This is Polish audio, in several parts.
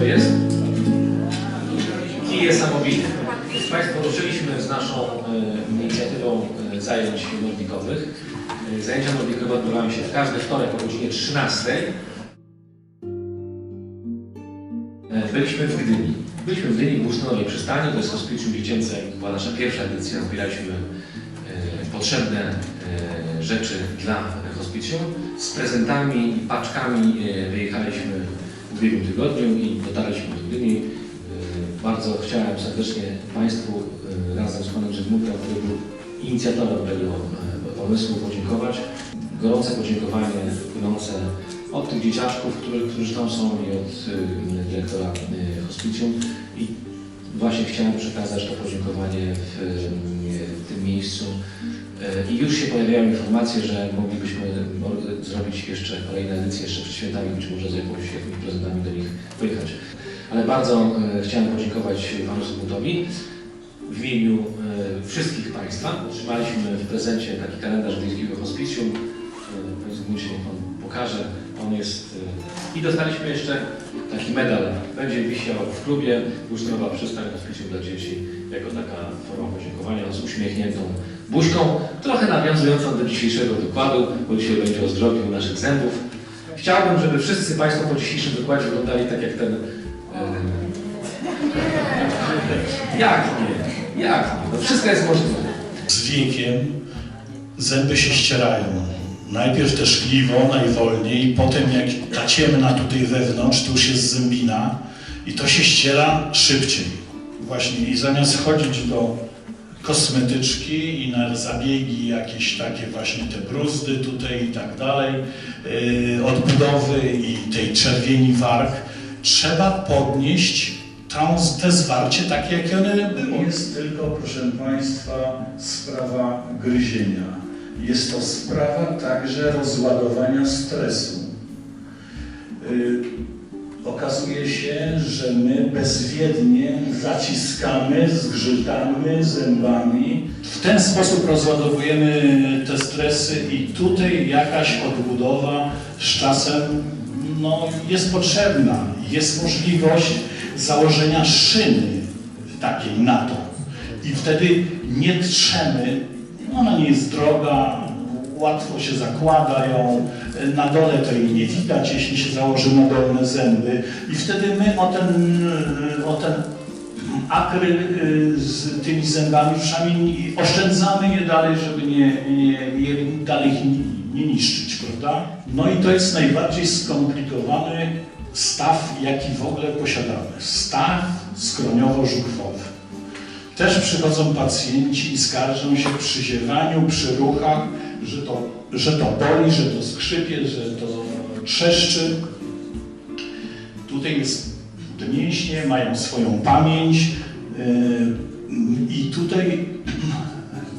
to jest? Kij niesamowity. Proszę Państwa, ruszyliśmy z naszą e, inicjatywą e, zajęć nordikowych. E, Zajęcia nordikowe odbywają się w każdy wtorek o godzinie 13. E, Byliśmy w Gdyni. Byliśmy w Gdyni w Busnowej Przystani, to jest hospicjum dziecięce, była nasza pierwsza edycja, zbieraliśmy potrzebne rzeczy dla hospicjum. Z prezentami i paczkami wyjechaliśmy w ubiegłym tygodniu i dotarliśmy do Gdyni. E, Bardzo chciałem serdecznie Państwu e, razem z Panem Zygmuntem, który był inicjatorem tego e, pomysłu, podziękować. Gorące podziękowanie płynące od tych dzieciaczków, którzy, którzy tam są i od dyrektora hospicjum. I właśnie chciałem przekazać to podziękowanie w, w tym miejscu. I już się pojawiają informacje, że moglibyśmy zrobić jeszcze kolejne edycje, jeszcze przed świętami, być może z jakąś, jakimiś prezentami do nich pojechać. Ale bardzo y, chciałem podziękować Panu Zygmuntowi. W imieniu y, wszystkich Państwa otrzymaliśmy w prezencie taki kalendarz Wiejskiego Hospicjum. Y, Panie Zygmuncie, Pan pokaże. On jest... I dostaliśmy jeszcze taki medal. Będzie wisiał w klubie Uśniowa Przystań Hospicjum dla Dzieci jako taka forma podziękowania z uśmiechniętą buźką, trochę nawiązującą do dzisiejszego wykładu, bo dzisiaj będzie o zdrowiu naszych zębów. Chciałbym, żeby wszyscy Państwo po dzisiejszym wykładzie wyglądali tak jak ten... Jak nie? Jak nie? No wszystko jest możliwe. Z wiekiem zęby się ścierają. Najpierw te szkliwo, najwolniej, potem jak ta ciemna tutaj wewnątrz, to już jest zębina i to się ściera szybciej. Właśnie i zamiast chodzić do kosmetyczki i na zabiegi jakieś takie właśnie te bruzdy tutaj i tak dalej, yy, odbudowy i tej czerwieni warg, trzeba podnieść te zwarcie takie, jakie one były. Jest tylko, proszę Państwa, sprawa gryzienia. Jest to sprawa także rozładowania stresu. Okazuje się, że my bezwiednie zaciskamy, zgrzytamy zębami. W ten sposób rozładowujemy te stresy i tutaj jakaś odbudowa z czasem no, jest potrzebna. Jest możliwość założenia szyny takiej na to. I wtedy nie trzemy, ona nie jest droga, łatwo się zakłada ją, na dole to jej nie widać, jeśli się założy na dolne zęby. I wtedy my o ten, o ten akryl y, z tymi zębami wszami oszczędzamy je dalej, żeby nie, nie, je dalej ich nie, nie niszczyć, prawda? No i to jest najbardziej skomplikowany staw, jaki w ogóle posiadamy. Staw skroniowo-żuchwowy. Też przychodzą pacjenci i skarżą się przy ziewaniu, przy ruchach, że to, że to boli, że to skrzypie, że to trzeszczy. Tutaj jest, te mięśnie mają swoją pamięć yy, i tutaj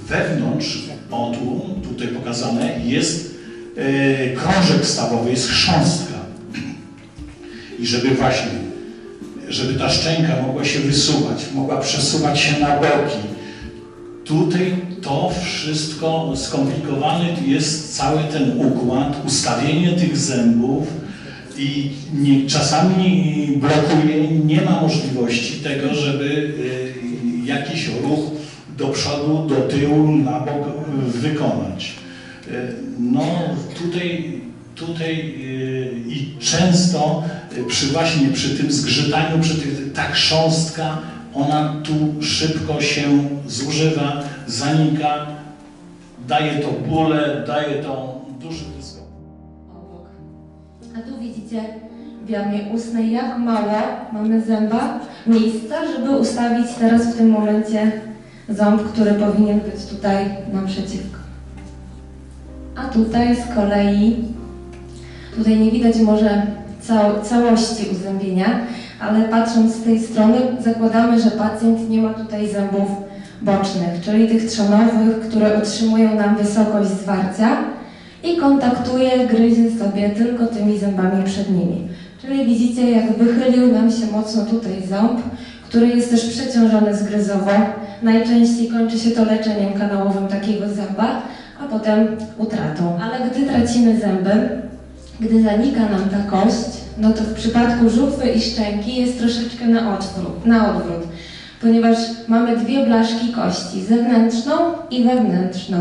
wewnątrz otłum, tutaj pokazane, jest yy, krążek stawowy, jest chrząstka. I żeby właśnie żeby ta szczęka mogła się wysuwać, mogła przesuwać się na boki. Tutaj to wszystko skomplikowane jest cały ten układ, ustawienie tych zębów i nie, czasami blokuje, nie ma możliwości tego, żeby y, jakiś ruch do przodu, do tyłu, na bok y, wykonać. Y, no tutaj tutaj yy, i często przy właśnie przy tym zgrzytaniu, przy tych, ta chrząstka, ona tu szybko się zużywa, zanika, daje to bóle, daje to duży dyskomfort. obok. A tu widzicie w jamie ustnej, jak mało mamy zęba, miejsca, żeby ustawić teraz w tym momencie ząb, który powinien być tutaj naprzeciwko. A tutaj z kolei, tutaj nie widać może cał, całości uzębienia, ale patrząc z tej strony zakładamy, że pacjent nie ma tutaj zębów bocznych, czyli tych trzonowych, które utrzymują nam wysokość zwarcia i kontaktuje, gryzie sobie tylko tymi zębami przednimi. Czyli widzicie, jak wychylił nam się mocno tutaj ząb, który jest też przeciążony zgryzowo. Najczęściej kończy się to leczeniem kanałowym takiego zęba, a potem utratą. Ale gdy tracimy zęby, gdy zanika nam ta kość no to w przypadku żuchwy i szczęki jest troszeczkę na odwrót, na odwrót, ponieważ mamy dwie blaszki kości, zewnętrzną i wewnętrzną.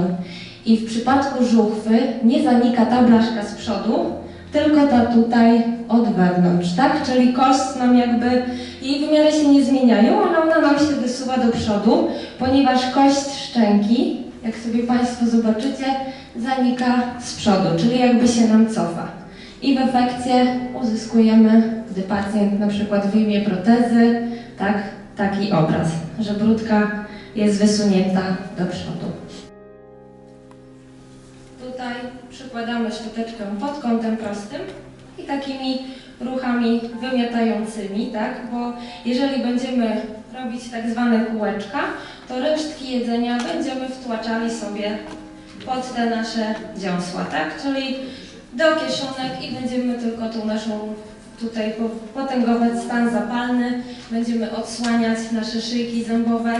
I w przypadku żuchwy nie zanika ta blaszka z przodu, tylko ta tutaj od wewnątrz, tak? Czyli kość nam jakby, jej wymiary się nie zmieniają, ale ona nam się wysuwa do przodu, ponieważ kość szczęki, jak sobie Państwo zobaczycie, zanika z przodu, czyli jakby się nam cofa. I w efekcie uzyskujemy, gdy pacjent na przykład wyjmie protezy, tak, taki obraz, że brudka jest wysunięta do przodu. Tutaj przykładamy szczoteczkę pod kątem prostym i takimi ruchami wymiatającymi, tak? Bo jeżeli będziemy robić tak zwane kółeczka, to resztki jedzenia będziemy wtłaczali sobie pod te nasze dziąsła, tak? Czyli do kieszonek i będziemy tylko tą naszą tutaj po- potęgować stan zapalny, będziemy odsłaniać nasze szyjki zębowe,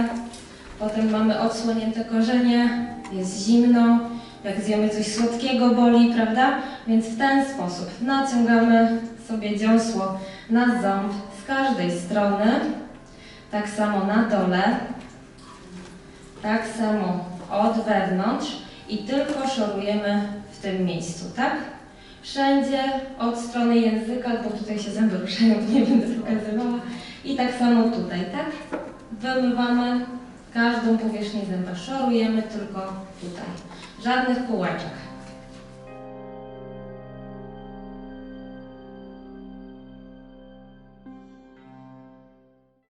potem mamy odsłonięte korzenie, jest zimno, jak zjemy coś słodkiego boli, prawda? Więc w ten sposób naciągamy sobie dziąsło na ząb z każdej strony, tak samo na dole, tak samo od wewnątrz. I tylko szorujemy w tym miejscu, tak? Wszędzie od strony języka, bo tutaj się zęby ruszają, nie będę pokazywała. I tak samo tutaj, tak? Wymywamy każdą powierzchnię zęba, szorujemy tylko tutaj. Żadnych kółeczek.